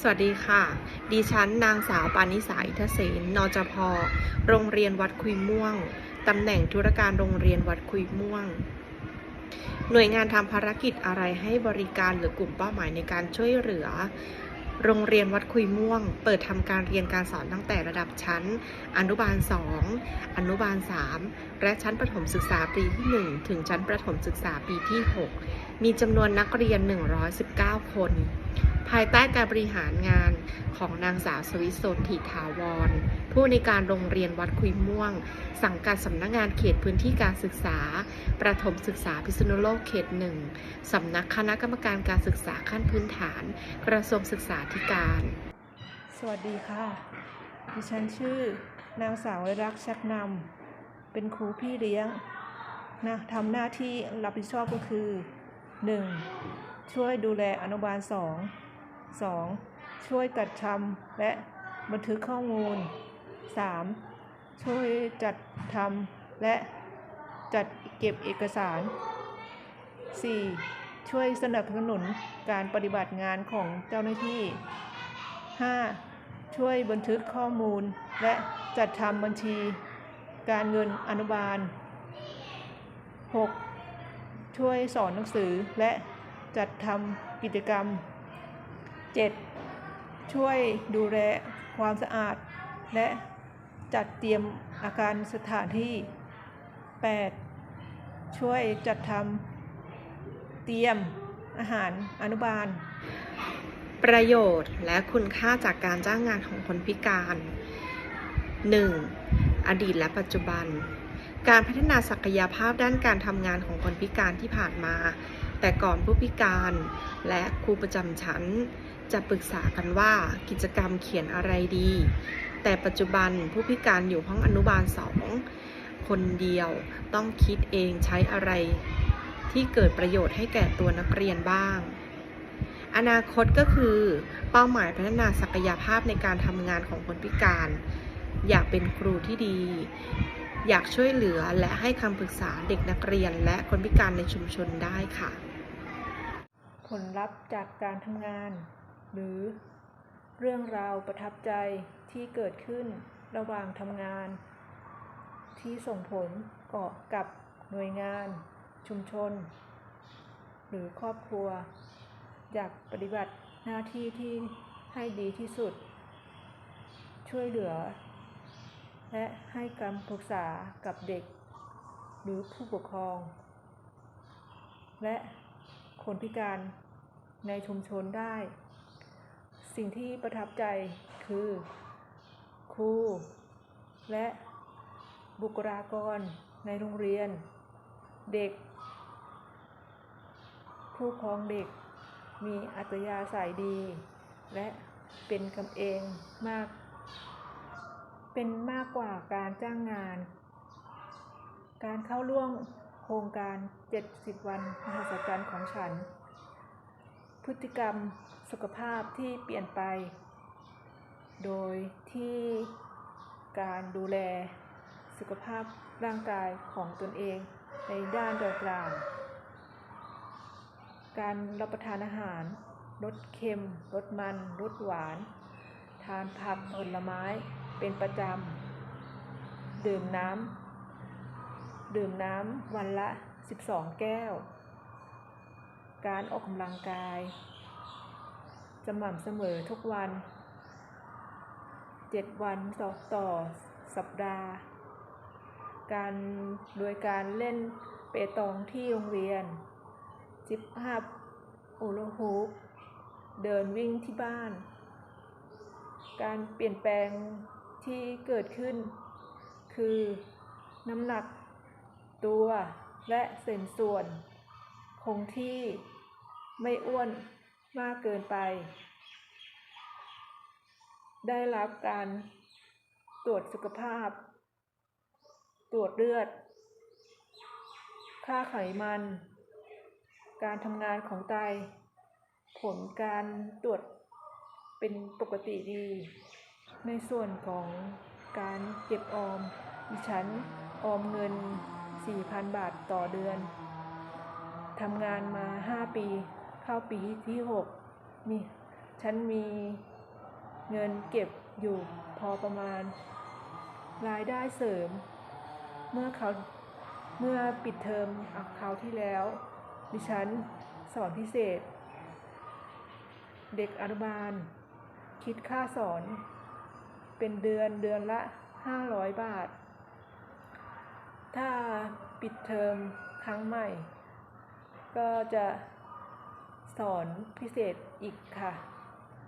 สวัสดีค่ะ ดิฉันนางสาวปานิสาอิทเสนนจพ โรงเรียนวัดคุยม่วง ตำแหน่งธุรการโรงเรียนวัดคุยม่วง หน่วยงานทำภารกิจอะไรให้บริการหรือกลุ่มเป้าหมายในการช่วยเหลือ โรงเรียนวัดคุยม่วง เปิดทำการเรียนการสอนตั้งแต่ระดับชั้น อนุบาล 2 อนุบาล 3 และชั้นประถมศึกษาปีที่ 1 ถึงชั้นประถมศึกษาปีที่ 6 มีจำนวนนักเรียน 119 คน ภายใต้การบริหารงานของนางสาวสวิสโสถิถาวร ผู้ในการโรงเรียนวัดคุยม่วง สังกัดสำนักงานเขตพื้นที่การศึกษา ประถมศึกษาพิษณุโลกเขตหนึ่งสำนักคณะกรรมการการศึกษาขั้นพื้นฐาน กระทรวงศึกษาธิการ สวัสดีค่ะ ดิฉันชื่อนางสาวรักชักนำเป็นครูพี่เลี้ยงนะทำหน้าที่รับผิดชอบก็คือ 1. ช่วยดูแลอนุบาล 2 2. ช่วยจัดทำและบันทึกข้อมูล 3. ช่วยจัดทำและจัดเก็บเอกสาร 4. ช่วยสนับสนุนการปฏิบัติงานของเจ้าหน้าที่ 5. ช่วยบันทึกข้อมูล และจัดทำบัญชี การเงินอนุบาล 6. ช่วยสอนหนังสือและจัดทำกิจกรรม 7. ช่วยดูแลความสะอาด และจัดเตรียมอาการสถานที่ 8. ช่วยจัดทำเตรียมอาหารอนุบาล ประโยชน์และคุณค่าจากการจ้างงานของคนพิการ 1. อดีตและปัจจุบัน การพัฒนาศักยภาพด้านการทำงานของคนพิการที่ผ่านมา แต่ก่อนผู้พิการและครูประจำชั้น จะปรึกษากันว่ากิจกรรมเขียนอะไรดี แต่ปัจจุบันผู้พิการอยู่ห้องอนุบาลสองคนเดียวต้องคิดเองใช้อะไรที่เกิดประโยชน์ให้แก่ตัวนักเรียนบ้าง อนาคตก็คือเป้าหมายพัฒนาศักยภาพในการทำงานของคนพิการ อยากเป็นครูที่ดี อยากช่วยเหลือและให้คำปรึกษาเด็กนักเรียนและคนพิการในชุมชนได้ค่ะ ผลลัพธ์จากการทำงาน หรือ เรื่องราวประทับใจที่เกิดขึ้นระหว่างทำงาน ที่ส่งผลก่อกับหน่วยงาน ชุมชน หรือครอบครัว อยากปฏิบัติหน้าที่ที่ให้ดีที่สุด ช่วยเหลือ และให้คำปรึกษากับเด็ก หรือผู้ปกครอง และคนพิการในชุมชนได้ สิ่งที่ประทับใจคือ ครู และบุคลากรในโรงเรียน เด็ก ผู้ปกครองเด็กมีอัตยาศัยดี และเป็นกำเองมาก เป็นมากกว่าการจ้างงาน การเข้าร่วมโครงการ 70 วันมหัศจรรย์ของฉัน พฤติกรรม สุขภาพที่เปลี่ยนไป โดยที่การดูแลสุขภาพร่างกายของตนเองในด้านต่างๆการรับประทานอาหารลดเค็มลดมันลดหวาน ทานผักผลไม้เป็นประจำ ดื่มน้ำดื่มน้ำวันละ 12 แก้ว การออกกำลังกาย สม่ำเสมอทุกวัน 7 วันต่อต่อสัปดาห์ การโดยการเล่นเปตองที่โรงเรียน จิบหับโอโลฮูปเดินวิ่งที่บ้าน การเปลี่ยนแปลงที่เกิดขึ้น คือน้ำหนักตัวและเส้นส่วน คงที่ไม่อ้วน มากเกินไป ได้รับการตรวจสุขภาพ ตรวจเลือด ค่าไขมัน การทำงานของไต ผลการตรวจเป็นปกติดี ในส่วนของการเก็บออมดิฉันออมเงิน 4,000 บาทต่อเดือน ทำงานมา 5 ปี เข้าปีที่6มีฉันมีเงินเก็บอยู่พอประมาณ รายได้เสริม เมื่อเขาเมื่อปิดเทอมอะคราวที่แล้ว ดิฉันสอนพิเศษ เด็กอนุบาล คิดค่าสอน เป็นเดือนเดือนละ 500 บาท ถ้าปิดเทอมครั้งใหม่ ก็จะ สอนพิเศษอีกค่ะ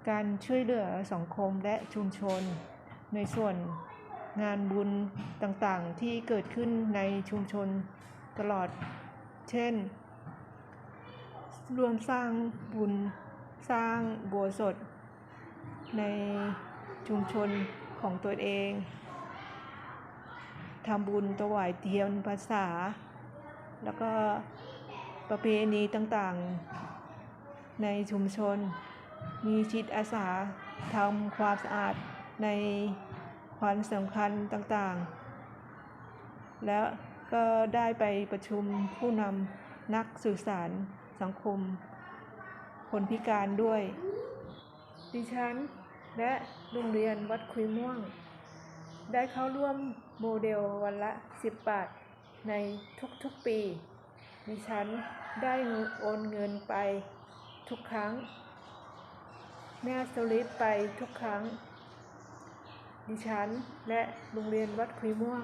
การช่วยเหลือสังคมและชุมชน ในส่วนงานบุญต่างๆที่เกิดขึ้นในชุมชนตลอด เช่น รวมสร้างบุญสร้างบัวสด ในชุมชนของตัวเองทำบุญถวายเทียนภาษา แล้วก็ประเพณีต่างๆ ในชุมชน มีจิตอาสาทำความสะอาดในวันสำคัญต่างๆ แล้วก็ได้ไปประชุมผู้นำนักสื่อสารสังคม คนพิการด้วย ดิฉันและโรงเรียนวัดคุยม่วง ได้เข้าร่วมโมเดลวันละ 10 บาทในทุกๆปี ดิฉันได้โอนเงินไป ทุกครั้ง แม่สลิปไปทุกครั้ง ดิฉันและโรงเรียนวัดคุยม่วง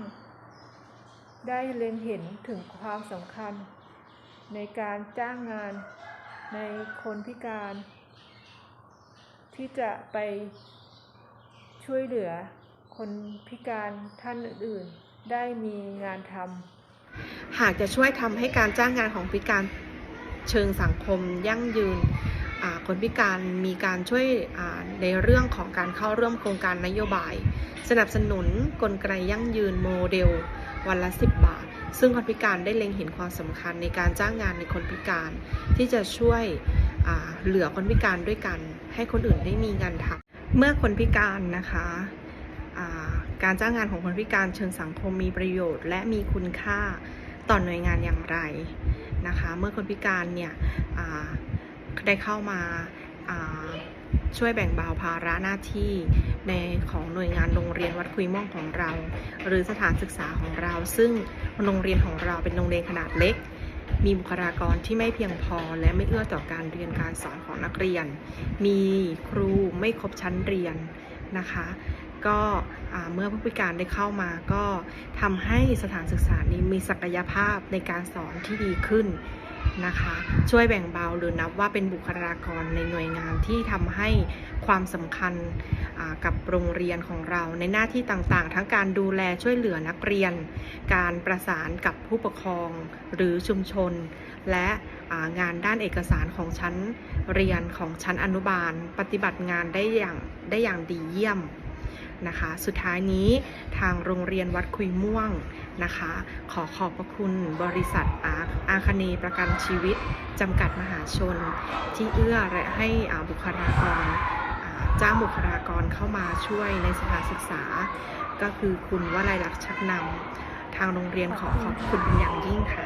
ได้เล็งเห็นถึงความสำคัญ ในการจ้างงานในคนพิการ ที่จะไปช่วยเหลือคนพิการท่านอื่นๆ ได้มีงานทำหากจะช่วยทำให้การจ้างงานของพิการ เชิงสังคมยั่งยืนคนพิการมีการช่วยในเรื่องของการเข้าร่วมโครงการนโยบาย สนับสนุนกลไกยั่งยืนโมเดล วันละ 10 บาท ซึ่งคนพิการได้เล็งเห็นความสำคัญในการจ้างงานในคนพิการ ที่จะช่วยเหลือคนพิการด้วยกัน ให้คนอื่นได้มีงานทำเมื่อคนพิการนะคะการจ้างงานของคนพิการเชิงสังคมมีประโยชน์ และมีคุณค่า ต่อหน่วยงานอย่างไรนะคะ เมื่อคนพิการเนี่ยได้เข้ามาอ่าช่วยแบ่งเบาภาระหน้าที่ในของหน่วยงานโรงเรียนวัดคุยม่วงของเรา หรือสถานศึกษาของเรา ซึ่งโรงเรียนของเราเป็นโรงเรียนขนาดเล็ก มีบุคลากรที่ไม่เพียงพอและไม่เอื้อต่อการเรียนการสอนของนักเรียน มีครูไม่ครบชั้นเรียนนะคะ ก็เมื่อผู้พิการได้เข้ามาก็ทำให้สถานศึกษานี้มีศักยภาพในการสอนที่ดีขึ้นนะคะ ช่วยแบ่งเบาหรือนับว่าเป็นบุคลากรในหน่วยงานที่ทำให้ความสำคัญกับโรงเรียนของเราในหน้าที่ต่างๆ ทั้งการดูแลช่วยเหลือนักเรียน การประสานกับผู้ปกครองหรือชุมชน และงานด้านเอกสารของชั้นเรียนของชั้นอนุบาล ปฏิบัติงานได้อย่างได้อย่างดีเยี่ยม นะคะ สุดท้ายนี้ทางโรงเรียนวัดคุยม่วงนะคะ ขอขอบพระคุณบริษัทอาอาคเนประกันชีวิต จำกัดมหาชน ที่เอื้อและให้บุคลากรจ้างบุคลากรเข้ามาช่วยในสถานศึกษา ก็คือคุณวลัยลักษณ์ชักนำทางโรงเรียนขอขอบคุณเป็นอย่างยิ่งค่ะ